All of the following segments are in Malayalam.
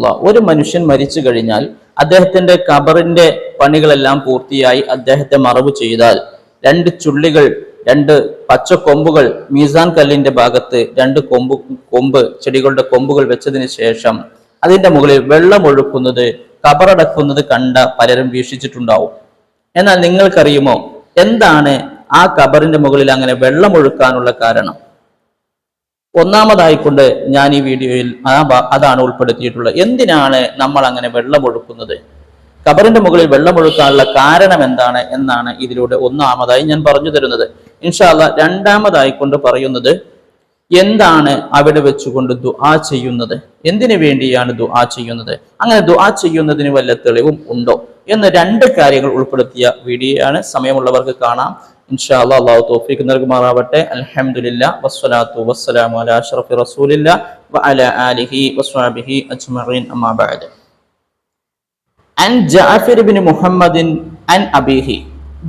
ഒരു മനുഷ്യൻ മരിച്ചു കഴിഞ്ഞാൽ അദ്ദേഹത്തിന്റെ കബറിന്റെ പണികളെല്ലാം പൂർത്തിയായി അദ്ദേഹത്തെ മറവ് ചെയ്താൽ രണ്ട് ചുള്ളികൾ രണ്ട് പച്ച കൊമ്പുകൾ മീസാൻ കല്ലിന്റെ ഭാഗത്ത് രണ്ട് കൊമ്പ് കൊമ്പ് ചെടികളുടെ കൊമ്പുകൾ വെച്ചതിന് ശേഷം അതിന്റെ മുകളിൽ വെള്ളം ഒഴുക്കുന്നത് കബറടക്കുന്നത് കണ്ട പലരും വീക്ഷിച്ചിട്ടുണ്ടാവും. എന്നാൽ നിങ്ങൾക്കറിയുമോ? എന്താണ് ആ കബറിന്റെ മുകളിൽ അങ്ങനെ വെള്ളം ഒഴുക്കാനുള്ള കാരണം? ഒന്നാമതായിക്കൊണ്ട് ഞാൻ ഈ വീഡിയോയിൽ അതാണ് ഉൾപ്പെടുത്തിയിട്ടുള്ളത്. എന്തിനാണ് നമ്മൾ അങ്ങനെ വെള്ളമൊഴുക്കുന്നത് കബറിന്റെ മുകളിൽ വെള്ളമൊഴുക്കാനുള്ള കാരണം എന്താണ് എന്നാണ് ഇതിലൂടെ ഒന്നാമതായി ഞാൻ പറഞ്ഞു തരുന്നത്. ഇൻഷാല്ല രണ്ടാമതായിക്കൊണ്ട് പറയുന്നത് എന്താണ് അവിടെ വെച്ചുകൊണ്ട് ദുആ ചെയ്യുന്നത്? എന്തിനു വേണ്ടിയാണ് ദുആ ചെയ്യുന്നത്? അങ്ങനെ ദുആ ചെയ്യുന്നതിന് വല്ല തെളിവും ഉണ്ടോ? എന്ന രണ്ട് കാര്യങ്ങൾ ഉൾപ്പെടുത്തിയ വീഡിയോ ആണ് സമയമുള്ളവർക്ക് കാണാം. അള്ളാഹു തൗഫീഖ് നൽകുമാറാവട്ടെ. അൽഹംദുലില്ലാ വസ്സലാത്തു വസ്സലാമു ആലിഹി അൻ മുഹമ്മദിൻ അൻ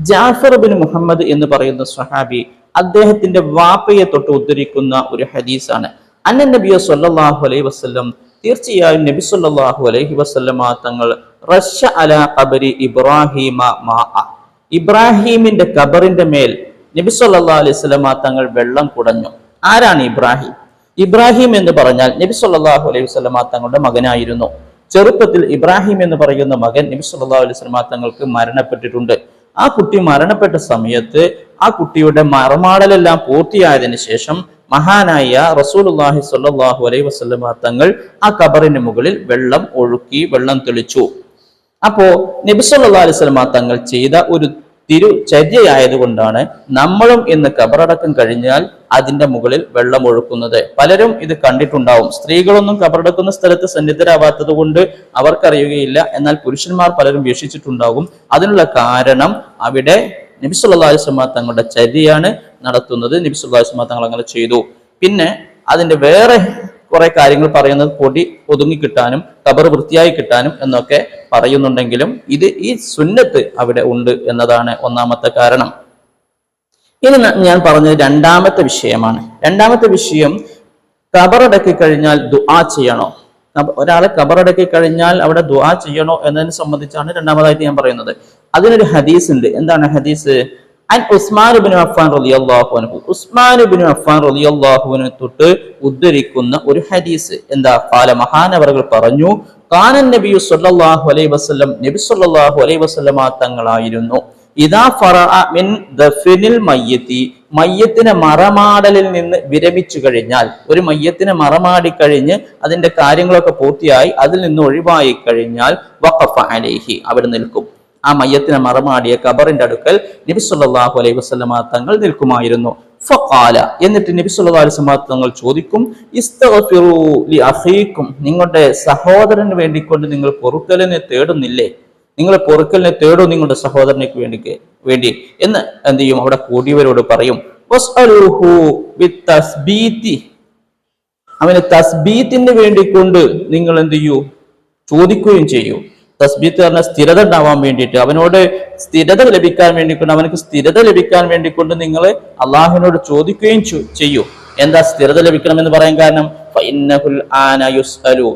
ജാഫർ ബിൻ മുഹമ്മദ് എന്ന് പറയുന്ന സ്വഹാബി അദ്ദേഹത്തിന്റെ വാപ്പയെ തൊട്ട് ഉദ്ധരിക്കുന്ന ഒരു ഹദീസാണ്. അന്ന നബിയ സല്ലാഹു അലൈഹി വസ്ലം തീർച്ചയായും നബി സല്ലാഹു അലൈഹി വസല്ലമ തങ്ങൾ റഷ അല ഖബരി ഇബ്രാഹിമ മാ ഇബ്രാഹിമിന്റെ ഖബറിന്റെ മേൽ നബി സല്ലല്ലാഹു അലൈഹി വസല്ലമ തങ്ങൾ വെള്ളം കുടഞ്ഞു. ആരാണ് ഇബ്രാഹിം? ഇബ്രാഹിം എന്ന് പറഞ്ഞാൽ നബി സല്ലല്ലാഹു അലൈഹി വസല്ലമ തങ്ങളുടെ മകനായിരുന്നു. ചെറുപ്പത്തിൽ ഇബ്രാഹിം എന്ന് പറയുന്ന മകൻ നബി സല്ലല്ലാഹു അലൈഹി വസല്ലമ തങ്ങൾക്ക് മരണപ്പെട്ടിട്ടുണ്ട്. ആ കുട്ടി മരണപ്പെട്ട സമയത്ത് ആ കുട്ടിയുടെ മറമാടലെല്ലാം പൂർത്തിയായതിനു ശേഷം മഹാനായ റസൂലുള്ളാഹി സ്വല്ലല്ലാഹു അലൈഹി വസല്ലമ തങ്ങൾ ആ കബറിന് മുകളിൽ വെള്ളം ഒഴുക്കി വെള്ളം തെളിച്ചു. അപ്പോ നബി സല്ലല്ലാഹു അലൈഹി വസല്ലമ തങ്ങൾ ചെയ്ത ഒരു തിരു ചര്യയായതുകൊണ്ടാണ് നമ്മളും ഇന്ന് കബറടക്കം കഴിഞ്ഞാൽ അതിന്റെ മുകളിൽ വെള്ളം ഒഴുക്കുന്നത്. പലരും ഇത് കണ്ടിട്ടുണ്ടാവും. സ്ത്രീകളൊന്നും കബറടക്കുന്ന സ്ഥലത്ത് സന്നിധരാവാത്തത് കൊണ്ട് അവർക്കറിയുകയില്ല. എന്നാൽ പുരുഷന്മാർ പലരും വീക്ഷിച്ചിട്ടുണ്ടാകും. അതിനുള്ള കാരണം അവിടെ നബി സല്ലല്ലാഹു അലൈഹി വസല്ലമ തങ്ങളുടെ ചര്യയാണ് നടത്തുന്നത്. നബി സല്ലല്ലാഹു അലൈഹി വസല്ലമ തങ്ങൾ അങ്ങനെ ചെയ്തു. പിന്നെ അതിന്റെ വേറെ കുറെ കാര്യങ്ങൾ പറയുന്നത് പൊടി ഒതുങ്ങി കിട്ടാനും കബർ വൃത്തിയായി കിട്ടാനും എന്നൊക്കെ പറയുന്നുണ്ടെങ്കിലും ഇത് ഈ സുന്നത്ത് അവിടെ ഉണ്ട് എന്നതാണ് ഒന്നാമത്തെ കാരണം. ഇനി ഞാൻ പറഞ്ഞത് രണ്ടാമത്തെ വിഷയമാണ്. രണ്ടാമത്തെ വിഷയം കബറടക്കി കഴിഞ്ഞാൽ ദുആ ചെയ്യണോ? ഒരാളെ കബറടക്കി കഴിഞ്ഞാൽ അവിടെ ദുആ ചെയ്യണോ എന്നതിനെ സംബന്ധിച്ചാണ് രണ്ടാമതായിട്ട് ഞാൻ പറയുന്നത്. അതിനൊരു ഹദീസ് ഉണ്ട്. എന്താണ് ഹദീസ്? ഉസ്മാൻ അഫ്ഫാൻ റളിയല്ലാഹു അൻഹു. ഉസ്മാൻ അഫ്ഫാൻ റളിയല്ലാഹു അൻഹു തൊട്ട് ഉദ്ധരിക്കുന്ന ഒരു ഹദീസ്. എന്താ? കാല മഹാനവറുകൾ പറഞ്ഞു കാനൻ നബിയു സല്ലല്ലാഹു അലൈഹി വസല്ലം നബി സല്ലല്ലാഹു അലൈഹി വസല്ലമ തങ്ങളായിരുന്നു. ഇദാ ഫറഅ മിൻ ദഫിനിൽ മയ്യത്തി. മയ്യത്തിനെ മറമാടലിൽ നിന്ന് വിരമിച്ചു കഴിഞ്ഞാൽ ഒരു മയ്യത്തിനെ മറമാടി കഴിഞ്ഞ് അതിന്റെ കാര്യങ്ങളൊക്കെ പൂർത്തിയായി അതിൽ നിന്ന് ഒഴിവായി കഴിഞ്ഞാൽ വഖഫ അലൈഹി. അവിടെ നിൽക്കും. ആ മയ്യത്തിനെ മറമാടിയ ഖബറിന്റെ അടുക്കൽ നബി സല്ലാഹു അലൈഹി വസ്ലമ തങ്ങൾ നിൽക്കുമായിരുന്നു. ഫഖാല എന്നിട്ട് നബി സല്ലല്ലാഹു അലൈഹി വസല്ലമ തങ്ങൾ ചോദിക്കും ലി അഖീക്കും നിങ്ങളുടെ സഹോദരന് വേണ്ടിക്കൊണ്ട് നിങ്ങൾ പൊറുക്കലിനെ തേടുന്നില്ലേ? നിങ്ങൾ പൊറുക്കലിനെ തേടും നിങ്ങളുടെ സഹോദരനേക്ക് വേണ്ടി വേണ്ടി. എന്ന് എന്ത് ചെയ്യും? അവിടെ കൂടിയവരോട് പറയും അവന് തസ്ബീത്തിന് വേണ്ടിക്കൊണ്ട് നിങ്ങൾ എന്ത് ചെയ്യൂ? ചോദിക്കുകയും ചെയ്യൂ. തസ്ബീത്ത് പറഞ്ഞ സ്ഥിരത ഉണ്ടാവാൻ വേണ്ടിയിട്ട് അവനോട് സ്ഥിരത ലഭിക്കാൻ വേണ്ടിക്കൊണ്ട് അവനക്ക് സ്ഥിരത ലഭിക്കാൻ വേണ്ടിക്കൊണ്ട് നിങ്ങൾ അള്ളാഹുവിനോട് ചോദിക്കുകയും ചെയ്യൂ. എന്താ സ്ഥിരത ലഭിക്കണം എന്ന് പറയാൻ കാരണം?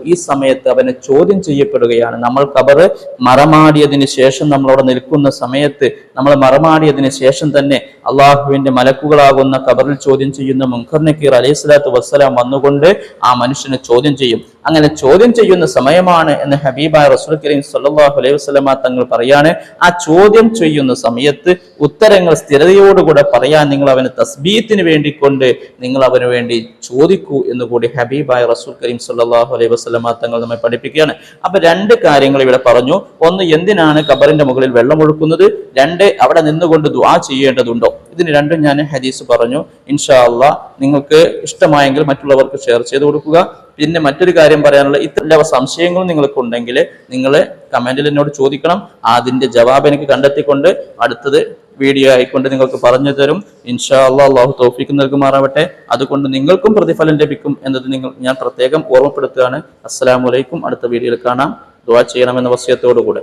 ഈ സമയത്ത് അവനെ ചോദ്യം ചെയ്യപ്പെടുകയാണ്. നമ്മൾ കബറ് മറമാടിയതിന് ശേഷം നമ്മളവിടെ നിൽക്കുന്ന സമയത്ത് നമ്മൾ മറമാടിയതിന് ശേഷം തന്നെ അള്ളാഹുവിന്റെ മലക്കുകളാകുന്ന കബറിൽ ചോദ്യം ചെയ്യുന്ന മുൻഖർ നക്കീർ അലൈഹി സ്വലാത്തു വസ്സലാം വന്നുകൊണ്ട് ആ മനുഷ്യനെ ചോദ്യം ചെയ്യും. അങ്ങനെ ചോദ്യം ചെയ്യുന്ന സമയമാണ് എന്ന് ഹബീബായ റസൂൽ കരീം സല്ലാഹു അലൈഹി വസല്ലമ തങ്ങൾ പറയാണ്. ആ ചോദ്യം ചെയ്യുന്ന സമയത്ത് ഉത്തരങ്ങൾ സ്ഥിരതയോടുകൂടെ പറയാൻ നിങ്ങൾ അവന് തസ്ബീത്തിന് വേണ്ടിക്കൊണ്ട് നിങ്ങൾ അവന് വേണ്ടി ചോദിക്കൂ എന്ന് കൂടി ഹബീബായ റസൂൽ കരീം സല്ലാഹു അലൈഹി വസ്ലമ തങ്ങൾ നമ്മെ പഠിപ്പിക്കുകയാണ്. അപ്പൊ രണ്ട് കാര്യങ്ങൾ ഇവിടെ പറഞ്ഞു. ഒന്ന് എന്തിനാണ് കബറിന്റെ മുകളിൽ വെള്ളം ഒഴുക്കുന്നത്? രണ്ട് അവിടെ നിന്നുകൊണ്ട് ദുആ ചെയ്യേണ്ടതുണ്ടോ? ഇതിന് രണ്ടും ഞാൻ ഹദീസ് പറഞ്ഞു. ഇൻഷാ അള്ളാ നിങ്ങൾക്ക് ഇഷ്ടമായെങ്കിൽ മറ്റുള്ളവർക്ക് ഷെയർ ചെയ്ത് കൊടുക്കുക. പിന്നെ മറ്റൊരു കാര്യം പറയാനുള്ള ഇത്തരം സംശയങ്ങൾ നിങ്ങൾക്ക് ഉണ്ടെങ്കിൽ നിങ്ങൾ കമന്റിൽ എന്നോട് ചോദിക്കണം. അതിന്റെ ജവാബ് എനിക്ക് കണ്ടെത്തിക്കൊണ്ട് അടുത്തത് വീഡിയോ ആയിക്കൊണ്ട് നിങ്ങൾക്ക് പറഞ്ഞു തരും. ഇൻഷാ അള്ളാഹ് അള്ളാഹു തോഫിക്ക് നൽകുമാറാവട്ടെ. അതുകൊണ്ട് നിങ്ങൾക്കും പ്രതിഫലം ലഭിക്കും എന്നത് നിങ്ങൾ ഞാൻ പ്രത്യേകം ഓർമ്മപ്പെടുത്തുകയാണ്. അസ്സലാമു അലൈക്കും. അടുത്ത വീഡിയോയിൽ കാണാം. ദുവാ ചെയ്യണമെന്ന വസ്യത്തോടു കൂടെ